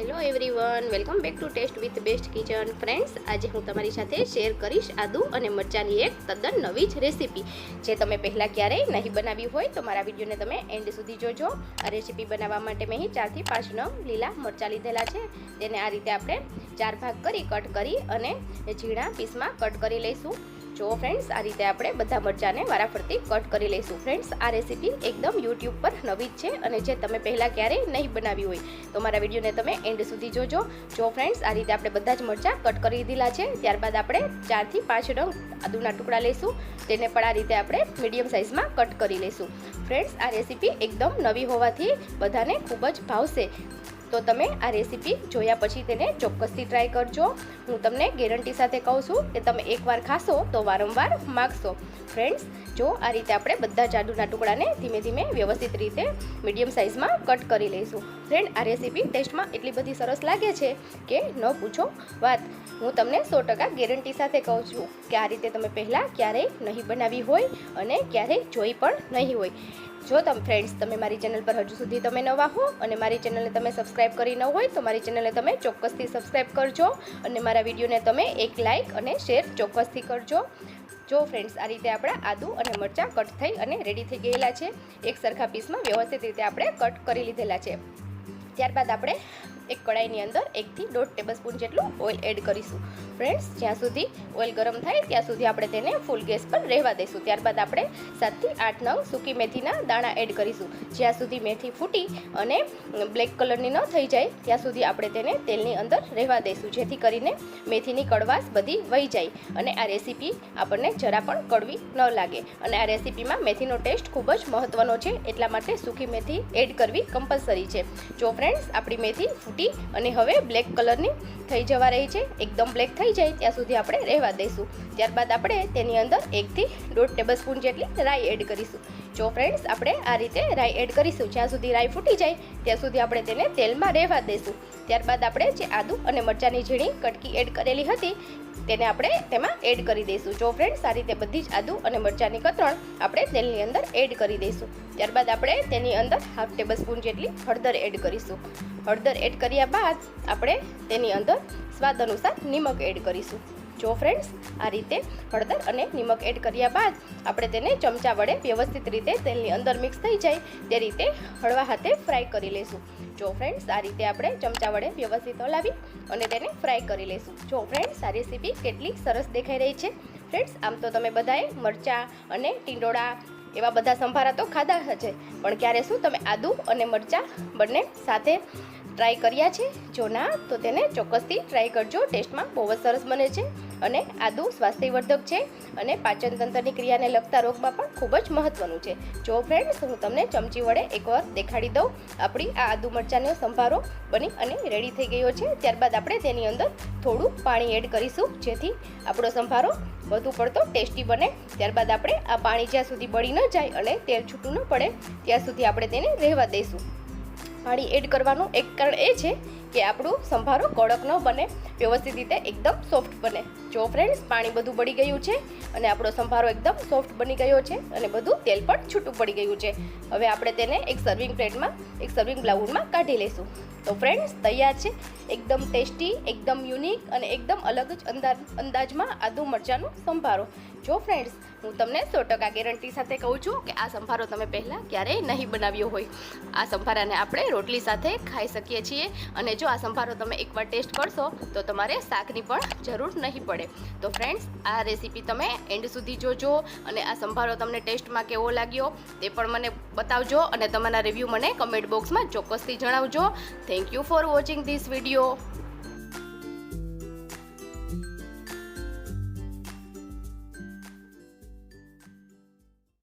Hello everyone, welcome back to taste with best kitchen. Friends, આજે હું તમારી સાથે શેર કરીશ આદુ અને મરચાંની એક તદ્દન નવી જ રેસીપી. જે તમે પહેલાં ક્યારેય નહીં બનાવી હોય તો મારા વિડીયોને તમે એન્ડ સુધી જોજો. આ રેસીપી બનાવવા માટે મેં ચારથી પાંચ નંગ લીલા મરચાં લીધેલા છે. તેને આ રીતે આપણે ચાર ભાગ કરી, કટ કરી અને ઝીણા પીસમાં કટ કરી લઈશું. જો ફ્રેન્ડ્સ આ રીતે આપણે બધા મરચાંને વારાફરતી કટ કરી લઈશું. ફ્રેન્ડ્સ આ રેસીપી એકદમ યુટ્યુબ પર નવી જ છે અને જે તમે પહેલાં ક્યારેય નહીં બનાવી હોય. તો મારા વિડીયોને તમે એન્ડ સુધી જોજો. જો ફ્રેન્ડ્સ આ રીતે આપણે બધા જ મરચાં કટ કરી દીધેલા છે, ત્યારબાદ આપણે ચારથી પાંચ રંગ આદુના ટુકડા લઈશું. તેને પણ આ રીતે આપણે મીડિયમ સાઇઝમાં કટ કરી લઈશું. ફ્રેન્ડ્સ આ રેસીપી એકદમ નવી હોવાથી બધાને ખૂબ જ ભાવશે. તો તમે આ રેસીપી જોયા પછી તેને ચોક્કસથી ટ્રાય કરજો. હું તમને ગેરંટી સાથે કહું છું કે તમે એકવાર ખાશો તો વારંવાર માગશો. ફ્રેન્ડ્સ જો આ રીતે આપણે બધા જાડુના ટુકડાને ધીમે ધીમે વ્યવસ્થિત રીતે મીડિયમ સાઇઝમાં કટ કરી લઈશું. ફ્રેન્ડ આ રેસીપી ટેસ્ટમાં એટલી બધી સરસ લાગે છે કે ન પૂછો વાત. હું તમને સો ટકા ગેરંટી સાથે કહું છું કે આ રીતે તમે પહેલાં ક્યારેય નહીં બનાવી હોય અને ક્યારેય જોઈ પણ નહીં હોય. જો તમે ફ્રેન્ડ્સ તમે મારી ચેનલ પર હજુ સુધી તમે નવા હો અને મારી ચેનલને તમે સબસ્ક્રાઈબ કરી ન હોય, તો મારી ચેનલને તમે ચોક્કસથી સબસ્ક્રાઈબ કરજો અને મારા વિડીયોને તમે એક લાઇક અને શેર ચોક્કસથી કરજો. જો ફ્રેન્ડ્સ આ રીતે આપણા આદુ અને મરચાં કટ થઈ અને રેડી થઈ ગયેલા છે. એક સરખા પીસમાં વ્યવસ્થિત રીતે આપણે કટ કરી લીધેલા છે. ત્યારબાદ આપણે એક કડાઈની અંદર એકથી દોઢ ટેબલ સ્પૂન જેટલું ઓઇલ એડ કરીશું. ફ્રેન્ડ્સ જ્યાં સુધી ઓઇલ ગરમ થાય, ત્યાં સુધી આપણે તેને ફૂલ ગેસ પર રહેવા દઈશું. ત્યારબાદ આપણે સાતથી આઠ નંગ સૂકી મેથીના દાણા એડ કરીશું. જ્યાં સુધી મેથી ફૂટી અને બ્લેક કલરની ન થઈ જાય, ત્યાં સુધી આપણે તેને તેલની અંદર રહેવા દઈશું, જેથી કરીને મેથીની કડવાશ બધી વહી જાય અને આ રેસીપી આપણને જરા પણ કડવી ન લાગે. અને આ રેસીપીમાં મેથીનો ટેસ્ટ ખૂબ જ મહત્ત્વનો છે, એટલા માટે સૂકી મેથી એડ કરવી કમ્પલસરી છે. જો ફ્રેન્ડ્સ આપણી મેથી ફૂટી અને હવે બ્લેક કલરની થઈ જવા રહી છે. એકદમ બ્લેક થઈ જાય ત્યાં સુધી આપણે રહેવા દઈશું. ત્યારબાદ આપણે તેની અંદર એકથી દોઢ ટેબલ સ્પૂન જેટલી રાઈ એડ કરીશું. જો ફ્રેન્ડ્સ આપણે આ રીતે રાઈ એડ કરીશું. જ્યાં સુધી રાઈ ફૂટી જાય, ત્યાં સુધી આપણે તેને તેલમાં રહેવા દઈશું. ત્યારબાદ આપણે જે આદુ અને મરચાંની ઝીણી કટકી એડ કરેલી હતી તેને આપણે તેમાં એડ કરી દઈશું. જો ફ્રેન્ડ્સ આ રીતે બધી જ આદુ અને મરચાંની કતરણ આપણે તેલની અંદર એડ કરી દઈશું. ત્યારબાદ આપણે તેની અંદર હાફ ટેબલ સ્પૂન જેટલી હળદર એડ કરીશું. હળદર એડ કર્યા બાદ આપણે તેની અંદર સ્વાદ અનુસાર નિમક એડ કરીશું. જો ફ્રેન્ડ્સ આ રીતે હળદર અને નિમક એડ કર્યા બાદ આપણે તેને ચમચા વડે વ્યવસ્થિત રીતે તેલની અંદર મિક્સ થઈ જાય તે રીતે હળવા હાથે ફ્રાય કરી લઈશું જો ફ્રેન્ડ્સ આ રીતે આપણે ચમચા વડે વ્યવસ્થિત હલાવી અને તેને ફ્રાય કરી લઈશું જો ફ્રેન્ડ્સ આ રેસીપી કેટલી સરસ દેખાઈ રહી છે. ફ્રેન્ડ્સ આમ તો તમે બધાએ મરચાં અને ટીંડોળા એવા બધા સંભારા તો ખાધા હશે, પણ ક્યારે શું તમે આદુ અને મરચાં બંને સાથે ટ્રાય કર્યા છે? જો ના, તો તેને ચોક્કસથી ટ્રાય કરજો. ટેસ્ટમાં બહુ જ સરસ બને છે. અને આદુ સ્વાસ્થ્યવર્ધક છે અને પાચન તંત્રની ક્રિયાને લગતા રોગમાં પણ ખૂબ જ મહત્ત્વનું છે. જો ફ્રેન્ડ્સ હું તમને ચમચી વડે એકવાર દેખાડી દઉં. આપણી આ આદુ મરચાંનો સંભારો બની અને રેડી થઈ ગયો છે. ત્યારબાદ આપણે તેની અંદર થોડું પાણી એડ કરીશું, જેથી આપણો સંભારો વધુ પડતો ટેસ્ટી બને. ત્યારબાદ આપણે આ પાણી જ્યાં સુધી બળી ન જાય અને તેલ છૂટું ન પડે, ત્યાં સુધી આપણે તેને રહેવા દઈશું. પાણી એડ કરવાનું એક કારણ એ છે કે આપણું સંભારો કડક ન બને, વ્યવસ્થિત રીતે એકદમ સોફ્ટ બને. જો ફ્રેન્ડ્સ પાણી બધું બળી ગયું છે અને આપણો સંભારો એકદમ સોફ્ટ બની ગયો છે અને બધું તેલ પણ છૂટું પડી ગયું છે. હવે આપણે તેને એક સર્વિંગ પ્લેટમાં એક સર્વિંગ બ્લાઉઝમાં કાઢી લઈશું તો ફ્રેન્ડ્સ તૈયાર છે? એકદમ ટેસ્ટી એકદમ યુનિક અને એકદમ અલગ જ અંદાજ, અંદાજમાં આદુ મરચાંનો સંભારો. જો ફ્રેન્ડ્સ હું તમને સો ટકા ગેરંટી સાથે કહું છું કે આ સંભારો તમે પહેલાં ક્યારેય નહીં બનાવ્યો હોય. આ સંભારાને આપણે રોટલી સાથે ખાઈ શકીએ છીએ અને જો આ સંભારો તમે એકવાર ટેસ્ટ કરશો, તો તમારે શાકની પણ જરૂર નહીં પડે. તો ફ્રેન્ડ્સ આ રેસીપી તમે એન્ડ સુધી જોજો અને આ સંભારો તમને ટેસ્ટમાં કેવો લાગ્યો તે પણ મને બતાવજો અને તમારા રિવ્યૂ મને કમેન્ટ બોક્સમાં ચોક્કસથી જણાવજો. Thank you for watching this video